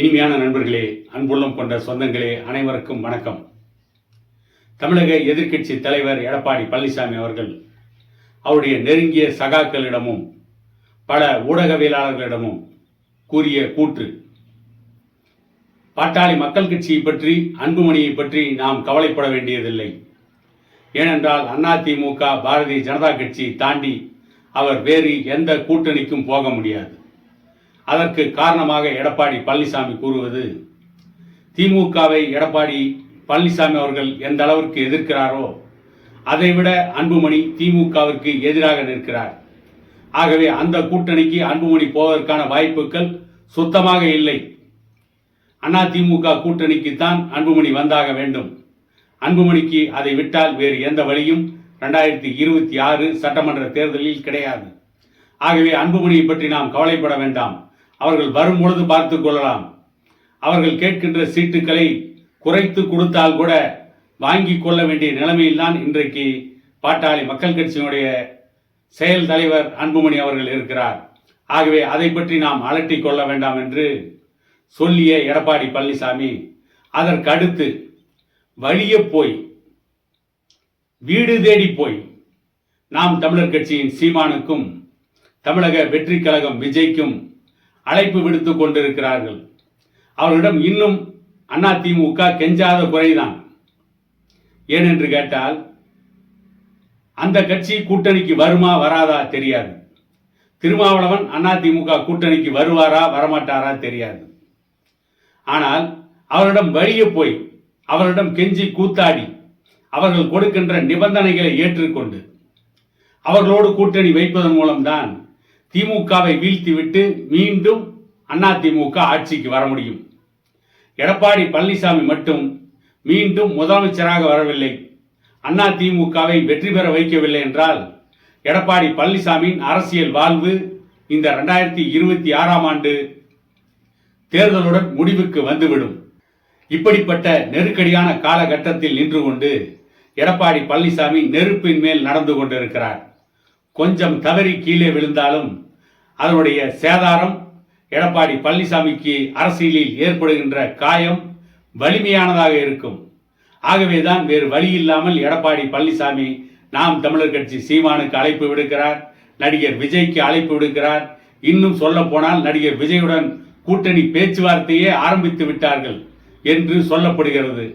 இனிமையான நண்பர்களே அன்புள்ளம் கொண்ட சொந்தங்களே அனைவருக்கும் வணக்கம். தமிழக எதிர்க்கட்சி தலைவர் எடப்பாடி பழனிசாமி அவர்கள் அவருடைய நெருங்கிய சகாக்களிடமும் பல ஊடகவியலாளர்களிடமும் கூறிய கூற்று. பாட்டாளி மக்கள் கட்சியை பற்றி அன்புமணியை பற்றி நாம் கவலைப்பட வேண்டியதில்லை. ஏனென்றால் அதிமுக பாரதிய ஜனதா கட்சியை தாண்டி அவர் வேறு எந்த கூட்டணிக்கும் போக முடியாது. அதற்கு காரணமாக எடப்பாடி பழனிசாமி கூறுவது திமுகவை எடப்பாடி பழனிசாமி அவர்கள் எந்த அளவிற்கு எதிர்க்கிறாரோ அதைவிட அன்புமணி திமுகவிற்கு எதிராக நிற்கிறார். ஆகவே அந்த கூட்டணிக்கு அன்புமணி போவதற்கான வாய்ப்புகள் சுத்தமாக இல்லை. அண்ணா திமுக கூட்டணிக்குத்தான் அன்புமணி வந்தாக வேண்டும். அன்புமணிக்கு அதை விட்டால் வேறு எந்த வழியும் ரெண்டாயிரத்தி இருபத்தி ஆறு சட்டமன்ற தேர்தலில் கிடையாது. ஆகவே அன்புமணியை பற்றி நாம் கவலைப்பட வேண்டாம். அவர்கள் வரும்பொழுது பார்த்து பார்த்துக் கொள்ளலாம். அவர்கள் கேட்கின்ற சீட்டுக்களை குறைத்து கொடுத்தால் கூட வாங்கி கொள்ள வேண்டிய நிலைமையில்தான் இன்றைக்கு பாட்டாளி மக்கள் கட்சியினுடைய செயல் தலைவர் அன்புமணி அவர்கள் இருக்கிறார். ஆகவே அதை பற்றி நாம் அலட்டிக் கொள்ள வேண்டாம் என்று சொல்லிய எடப்பாடி பழனிசாமி அதற்கு அடுத்து வழிய போய் வீடு தேடி போய் நாம் தமிழர் கட்சியின் சீமானுக்கும் தமிழக வெற்றி கழகம் விஜய்க்கும் அழைப்பு விடுத்து கொண்டிருக்கிறார்கள். அவர்களிடம் இன்னும் அதிமுக கெஞ்சாத குறைதான். ஏனென்று கேட்டால் அந்த கட்சி கூட்டணிக்கு வருமா வராதா தெரியாது. திருமாவளவன் அதிமுக கூட்டணிக்கு வருவாரா வரமாட்டாரா தெரியாது. ஆனால் அவரிடம் வழியே போய் அவரிடம் கெஞ்சி கூத்தாடி அவர்கள் கொடுக்கின்ற நிபந்தனைகளை ஏற்றுக்கொண்டு அவர்களோடு கூட்டணி வைப்பதன் மூலம்தான் திமுகவை வீழ்த்திவிட்டு மீண்டும் அண்ணா திமுக ஆட்சிக்கு வர முடியும். எடப்பாடி பழனிசாமி மட்டும் மீண்டும் முதலமைச்சராக வரவில்லை. அண்ணா திமுகவை வெற்றி பெற வைக்கவில்லை என்றால் எடப்பாடி பழனிசாமியின் அரசியல் வாழ்வு இந்த ரெண்டாயிரத்தி இருபத்தி ஆறாம் ஆண்டு தேர்தலுடன் முடிவுக்கு வந்துவிடும். இப்படிப்பட்ட நெருக்கடியான காலகட்டத்தில் நின்று கொண்டு எடப்பாடி பழனிசாமி நெருப்பின் மேல் நடந்து கொண்டிருக்கிறார். கொஞ்சம் தவறி கீழே விழுந்தாலும் அதனுடைய சேதாரம் எடப்பாடி பழனிசாமிக்கு அரசியலில் ஏற்படுகின்ற காயம் வலிமையானதாக இருக்கும். ஆகவேதான் வேறு வழி இல்லாமல் எடப்பாடி பழனிசாமி நாம் தமிழர் கட்சி சீமானுக்கு அழைப்பு விடுக்கிறார் நடிகர் விஜய்க்கு அழைப்பு விடுக்கிறார். இன்னும் சொல்ல போனால் நடிகர் விஜயுடன் கூட்டணி பேச்சுவார்த்தையே ஆரம்பித்து விட்டார்கள் என்று சொல்லப்படுகிறது.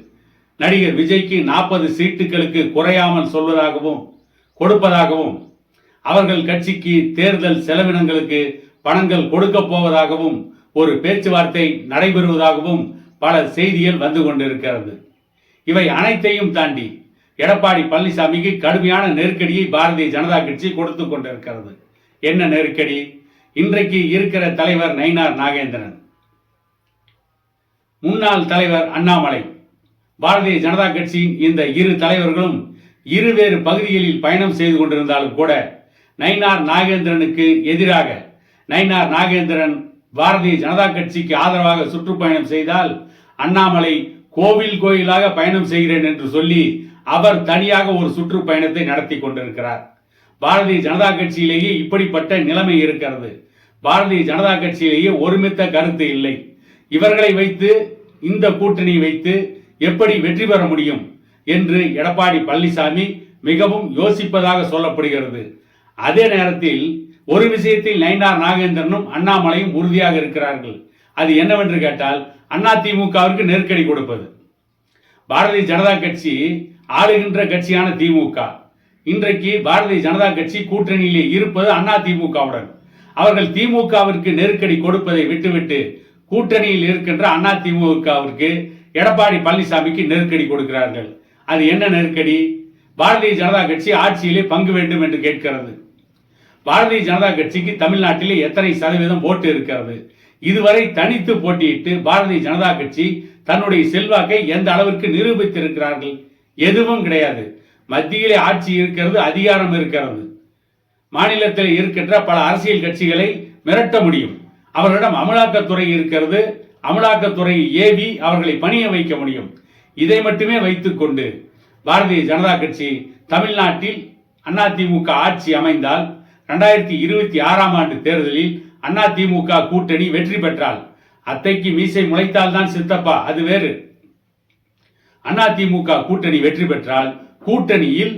நடிகர் விஜய்க்கு நாற்பது சீட்டுகளுக்கு குறையாமல் சொல்வதாகவும் கொடுப்பதாகவும் அவர்கள் கட்சிக்கு தேர்தல் செலவினங்களுக்கு பணங்கள் கொடுக்க போவதாகவும் ஒரு பேச்சுவார்த்தை நடைபெறுவதாகவும் பல செய்திகள் வந்து கொண்டிருக்கிறது. இவை அனைத்தையும் தாண்டி எடப்பாடி பழனிசாமிக்கு கடுமையான நெருக்கடியை பாரதிய ஜனதா கட்சி கொடுத்து கொண்டிருக்கிறது. என்ன நெருக்கடி? இன்றைக்கு இருக்கிற தலைவர் நயினார் நாகேந்திரன். முன்னாள் தலைவர் அண்ணாமலை. பாரதிய ஜனதா கட்சியின் இந்த இரு தலைவர்களும் இருவேறு பகுதிகளில் பயணம் செய்து கொண்டிருந்தாலும் கூட நயினார் நாகேந்திரனுக்கு எதிராக நயினார் நாகேந்திரன் பாரதிய ஜனதா கட்சிக்கு ஆதரவாக சுற்றுப்பயணம் செய்தால் அண்ணாமலை கோவில் கோயிலாக பயணம் செய்கிறேன் என்று சொல்லி அவர் தனியாக ஒரு சுற்றுப்பயணத்தை நடத்தி கொண்டிருக்கிறார். பாரதிய ஜனதா கட்சியிலேயே இப்படிப்பட்ட நிலைமை இருக்கிறது. பாரதிய ஜனதா கட்சியிலேயே ஒருமித்த கருத்து இல்லை. இவர்களை வைத்து இந்த கூட்டணி வைத்து எப்படி வெற்றி பெற முடியும் என்று எடப்பாடி பழனிசாமி மிகவும் யோசிப்பதாக சொல்லப்படுகிறது. அதே நேரத்தில் ஒரு விஷயத்தில் நயினார் நாகேந்திரனும் அண்ணாமலையும் உறுதியாக இருக்கிறார்கள். அது என்னவென்று கேட்டால் அதிமுகவிற்கு நெருக்கடி கொடுப்பது. பாரதிய ஜனதா கட்சி ஆளுகின்ற கட்சியான திமுக. இன்றைக்கு பாரதிய ஜனதா கட்சி கூட்டணியிலே இருப்பது அதிமுகவுடன் அவர்கள் திமுகவிற்கு நெருக்கடி கொடுப்பதை விட்டுவிட்டு கூட்டணியில் இருக்கின்ற அதிமுகவிற்கு எடப்பாடி பழனிசாமிக்கு நெருக்கடி கொடுக்கிறார்கள். அது என்ன நெருக்கடி? பாரதிய ஜனதா கட்சி ஆட்சியிலே பங்கு வேண்டும் என்று கேட்கிறது. பாரதிய ஜனதா கட்சிக்கு தமிழ்நாட்டிலே எத்தனை சதவீதம் ஓட்டு இருக்கிறது? இதுவரை தனித்து போட்டியிட்டு பாரதிய ஜனதா கட்சி தன்னுடைய செல்வாக்கை எந்த அளவிற்கு நிரூபித்திருக்கிறார்கள்? எதுவும் கிடையாது. மத்தியிலே ஆட்சி இருக்கிறது அதிகாரம் இருக்கிறது. மாநிலத்தில் இருக்கின்ற பல அரசியல் கட்சிகளை மிரட்ட முடியும். அவர்களிடம் அமலாக்கத்துறை இருக்கிறது. அமலாக்கத்துறை ஏவி அவர்களை பணிய வைக்க முடியும். இதை மட்டுமே வைத்துக்கொண்டு பாரதிய ஜனதா கட்சி தமிழ்நாட்டில் அதிமுக ஆட்சி அமைந்தால் ரெண்டாயிரத்தி இருபத்தி ஆறாம் ஆண்டு தேர்தலில் அதிமுக கூட்டணி வெற்றி பெற்றால் அத்தைக்கு மீசை முளைத்தால் தான் சித்தப்பா அது வேறு. அதிமுக கூட்டணி வெற்றி பெற்றால் கூட்டணியில்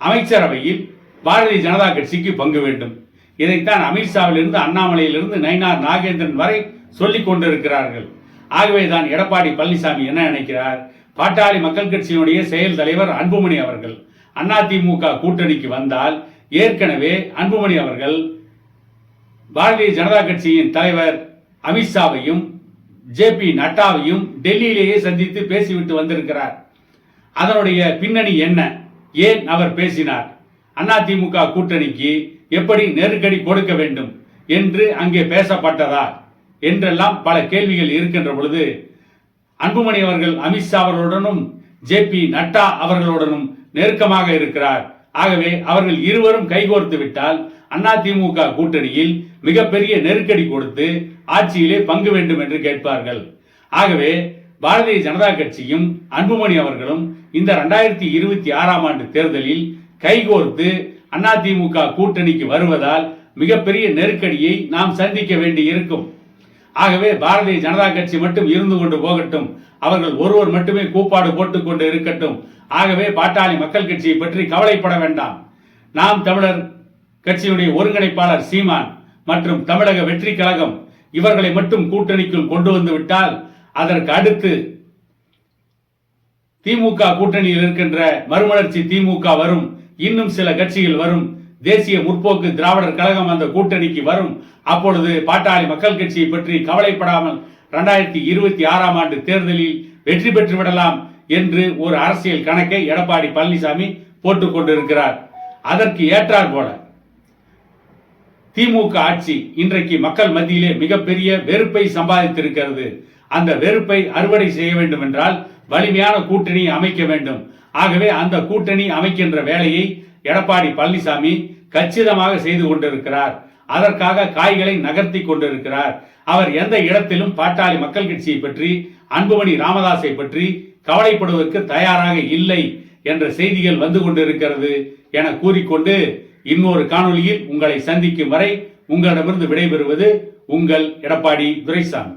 அமைச்சரவையில் பாரதிய ஜனதா கட்சிக்கு பங்கு வேண்டும். இதைத்தான் அமித்ஷாவிலிருந்து அண்ணாமலையிலிருந்து நயினார் நாகேந்திரன் வரை சொல்லிக் கொண்டிருக்கிறார்கள். ஆகவே தான் எடப்பாடி பழனிசாமி என்ன நினைக்கிறார்? பாட்டாளி மக்கள் கட்சியினுடைய செயல் தலைவர் அன்புமணி அவர்கள். அதிமுக கூட்டணிக்கு வந்தால் ஏற்கனவே அன்புமணி அவர்கள் பாரதிய ஜனதா கட்சியின் தலைவர் அமித்ஷாவையும் ஜே பி நட்டாவையும் டெல்லியிலேயே சந்தித்து பேசிவிட்டு வந்திருக்கிறார். அதனுடைய பின்னணி என்ன? ஏன் அவர் பேசினார்? அதிமுக கூட்டணிக்கு எப்படி நெருக்கடி கொடுக்க வேண்டும்? என்று அங்கே பேசப்பட்டதா? என்றெல்லாம் பல கேள்விகள் இருக்கின்ற பொழுது அன்புமணி அவர்கள் அமித்ஷா அவர்களுடனும் ஜே பி நட்டா அவர்களுடனும் நெருக்கமாக இருக்கிறார். ஆகவே அவர்கள் இருவரும் கைகோர்த்து விட்டால் அதிமுக கூட்டணியில் மிகப்பெரிய நெருக்கடி கொடுத்து ஆட்சியிலே பங்கு வேண்டும் என்று கேட்பார்கள். ஆகவே பாரதிய ஜனதா கட்சியும் அன்புமணி அவர்களும் இந்த ரெண்டாயிரத்தி இருபத்தி ஆறாம் ஆண்டு தேர்தலில் கைகோர்த்து அதிமுக கூட்டணிக்கு வருவதால் மிகப்பெரிய நெருக்கடியை நாம் சந்திக்க வேண்டி இருக்கும் ஆகவே பாரதிய ஜனதா கட்சி மட்டும் இருந்து கொண்டு போகட்டும். அவர்கள் ஒருவர் மட்டுமே கூப்பாடு போட்டுக் கொண்டு இருக்கட்டும். ஆகவே பாட்டாளி மக்கள் கட்சியை பற்றி கவலைப்பட வேண்டாம். நாம் தமிழர் கட்சியுடைய ஒருங்கிணைப்பாளர் சீமான் மற்றும் தமிழக வெற்றி கழகம் இவர்களை மட்டும் கூட்டணிக்குள் கொண்டு வந்து விட்டால் அதற்கு அடுத்து திமுக கூட்டணியில் இருக்கின்ற மறுமலர்ச்சி திமுக வரும். இன்னும் சில கட்சிகள் வரும். தேசிய முற்போக்கு திராவிடர் கழகம் அந்த கூட்டணிக்கு வரும். அப்பொழுது பாட்டாளி மக்கள் கட்சியை பற்றி கவலைப்படாமல் இரண்டாயிரத்தி இருபத்தி ஆறாம் ஆண்டு தேர்தலில் வெற்றி பெற்று விடலாம் என்று ஒரு அரசியல் கணக்கை எடப்பாடி பழனிசாமி போட்டுக் கொண்டிருக்கிறார். அதற்கு ஏற்றார் போல. திமுக ஆட்சி இன்றைக்கு மக்கள் மத்தியிலே மிகப்பெரிய வெறுப்பை சம்பாதித்திருக்கிறது. அந்த வெறுப்பை அறுவடை செய்ய வேண்டும் என்றால் வலிமையான கூட்டணி அமைக்க வேண்டும். ஆகவே அந்த கூட்டணி அமைக்கின்ற வேலையை எடப்பாடி பழனிசாமி கச்சிதமாக செய்து கொண்டிருக்கிறார். அதற்காக காய்களை நகர்த்தி கொண்டிருக்கிறார். அவர் எந்த இடத்திலும் பாட்டாளி மக்கள் கட்சியை பற்றி அன்புமணி ராமதாஸை பற்றி கவலைப்படுவதற்கு தயாராக இல்லை என்ற செய்திகள் வந்து கொண்டிருக்கிறது என கூறிக்கொண்டு இன்னொரு காணொளியில் உங்களை சந்திக்கும் வரை உங்களிடமிருந்து விடைபெறுவது உங்கள் எடப்பாடி துரைசாமி.